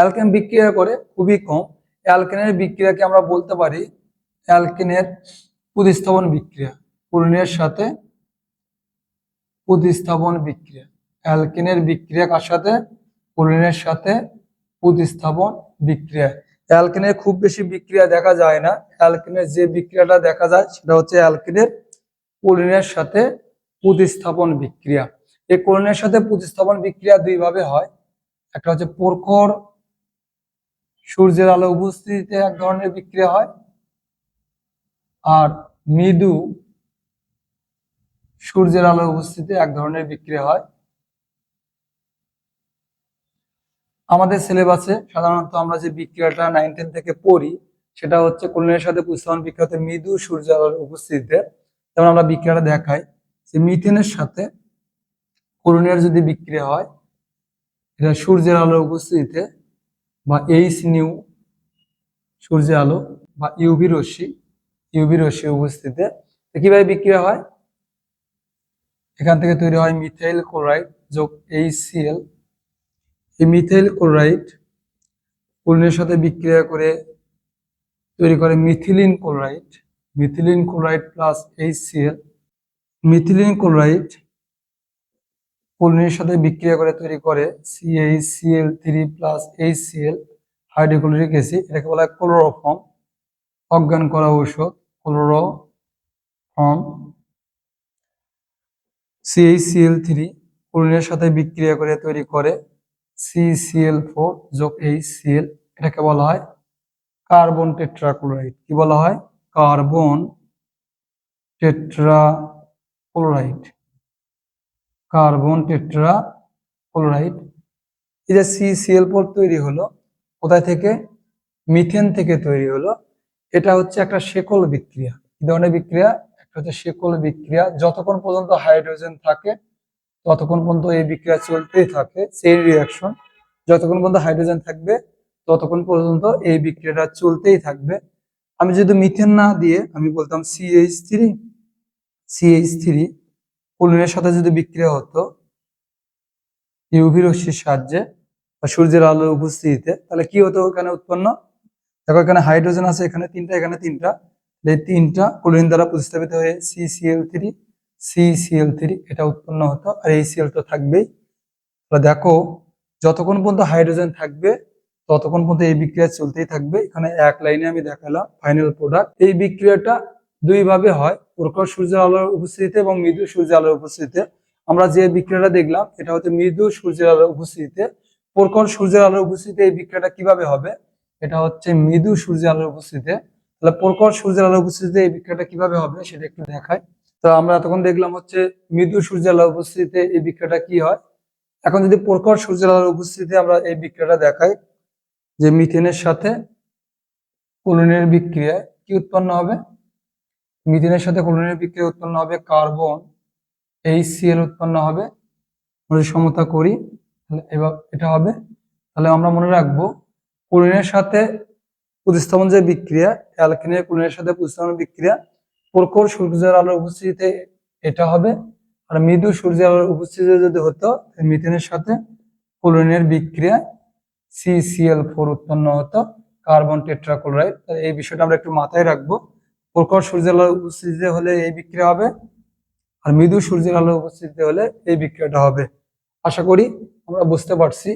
Alkane বিক্রিয়া করে খুবই কম। অ্যালকেনের বিক্রিয়াকে আমরা বলতে পারি অ্যালকেনের প্রতিস্থাপন বিক্রিয়া। ক্লোরিনের সাথে প্রতিস্থাপন বিক্রিয়া। অ্যালকেনের বিক্রিয়া কার সাথে? ক্লোরিনের সাথে প্রতিস্থাপন বিক্রিয়া। অ্যালকেনের খুব বেশি বিক্রিয়া দেখা যায় না। অ্যালকেনের যে বিক্রিয়াটা দেখা যায় সেটা হচ্ছে অ্যালকেনের ক্লোরিনের সাথে প্রতিস্থাপন বিক্রিয়া। এই ক্লোরিনের সাথে প্রতিস্থাপন বিক্রিয়া দুই ভাবে হয়। একটা হচ্ছে প্রখর সূর্যের আলো উপস্থিতিতে এক ধরনের বিক্রিয়া হয়। আর মৃদু সূর্যের আলো উপস্থিতিতে এক ধরনের বিক্রিয়া হয়। আমাদের সিলেবাসে সাধারণত আমরা যে বিক্রিয়াটা নাইন টেন থেকে পড়ি, সেটা হচ্ছে কোলিনের সাথে প্রতিস্থাপন বিক্রিয়াতে মৃদু সূর্য আলোর উপস্থিতিতে। যেমন আমরা বিক্রিয়াটা দেখাই, যে মিথেনের সাথে কোলিনের যদি বিক্রিয়া হয়, এটা সূর্যের আলোর উপস্থিতিতে বা এইচ নিউ সূর্যের আলো বা ইউভি রশ্মি ইউভি রশ্মি উপস্থিতিতে কীভাবে বিক্রিয়া হয়। এখান থেকে তৈরি হয় মিথাইল ক্লোরাইড যোগ এইচসিএল এই মিথাইল ক্লোরাইড পূর্ণের সাথে বিক্রিয়া করে তৈরি করে methylene chloride methylene chloride plus H C L methylene chloride পূর্ণের সাথে বিক্রিয়া করে তৈরি করে C H C L three plus H C L hydrochloric acid এটাকে বলা হয় ক্লোরোফর্ম অজ্ঞান করা ঔষধ ক্লোরোফর্ম সিএইচসিএল থ্রি ক্লোরিনের সাথে বিক্রিয়া করে তৈরি করে সিসিএল ফোর যোগ এইচসিএল এটাকে বলা হয় কার্বন টেট্রাক্লোরাইড। কি বলা হয়? Carbon tetrachloride. Carbon tetra chloride এই যে সিসিএল ফোর তৈরি হলো, কোথায় থেকে? মিথেন থেকে তৈরি হলো। এটা হচ্ছে একটা শেকল বিক্রিয়া। কি ধরনের বিক্রিয়া, একটা হচ্ছে শেকল বিক্রিয়া। যতক্ষণ পর্যন্ত হাইড্রোজেন থাকে, ততক্ষণ পর্যন্ত এই বিক্রিয়া চলতেই থাকে, সেই রিয়াকশন যতক্ষণ পর্যন্ত হাইড্রোজেন থাকবে, ততক্ষণ পর্যন্ত এই বিক্রিয়াটা চলতেই থাকবে। আমি যদি মিথেন না দিয়ে, আমি বলতাম C H three C H three কুলিনের সাথে যদি বিক্রিয়া হতো ইউভি রশ্মির সাহায্যে বা সূর্যের আলোর উপস্থিতিতে, তাহলে কি হতো এখানে উৎপন্ন? দেখো এখানে হাইড্রোজেন আছে, এখানে তিনটা এখানে তিনটা। এই তিনটা ক্লোরিন দ্বারা প্রতিস্থাপিত হয়ে সিসিএল থ্রি সিসিএল থ্রি এটা উৎপন্ন হতো, আর এই সিএল তো থাকবেই। দেখো, যতক্ষণ পর্যন্ত হাইড্রোজেন থাকবে, ততক্ষণ পর্যন্ত এই বিক্রিয়া চলতেই থাকবে। এখানে এক লাইনে আমি দেখালাম ফাইনাল প্রোডাক্ট এই বিক্রিয়াটা দুই ভাবে হয়। প্রখর সূর্যের আলোর উপস্থিতিতে এবং মৃদু সূর্যের আলোর উপস্থিতিতে। আমরা যে বিক্রিয়াটা দেখলাম, এটা হচ্ছে মৃদু সূর্যের আলোর উপস্থিতিতে। প্রখর সূর্যের আলোর উপস্থিতিতে এই বিক্রিয়াটা কীভাবে হবে? এটা হচ্ছে মৃদু সূর্যের আলোর উপস্থিতিতে। তাহলে প্রখর সূর্যের আলোর উপস্থিতিতে এই বিক্রিয়াটা কীভাবে হবে সেটা একটু দেখায় তো আমরা তখন দেখলাম হচ্ছে মৃদু সূর্যের আলোর উপস্থিতিতে এই বিক্রিয়াটা কি হয়। এখন যদি প্রখর সূর্যের আলোর উপস্থিতিতে আমরা এই বিক্রিয়াটা দেখাই যে মিথেনের সাথে কোলিনের বিক্রিয়ায় কি উৎপন্ন হবে? মিথেনের সাথে কোলিনের বিক্রিয়া উৎপন্ন হবে কার্বন এই সিএল উৎপন্ন হবে। আমরা সমতা করি, তাহলে এবার এটা হবে। তাহলে আমরা মনে রাখব কোলিনের সাথে প্রতিস্থাপন যে বিক্রিয়া অ্যালকেনের কোলিনের সাথে প্রতিস্থাপন বিক্রিয়া, প্রখর সূর্যের আলোর উপস্থিতিতে এটা হবে। আর মৃদু সূর্যের আলোর উপস্থিতিতে যদি হতো মিথেনের সাথে ক্লোরিনের বিক্রিয়া সিসিএল ফোর উৎপন্ন হতো, কার্বন টেট্রাক্লোরাইড। এই বিষয়টা আমরা একটু মাথায় রাখব। প্রখর সূর্যের আলো উপস্থিতিতে হলে এই বিক্রিয়া হবে আর মৃদু সূর্যের আলো উপস্থিতিতে হলে এই বিক্রিয়াটা হবে। আশা করি আমরা বুঝতে পারছি।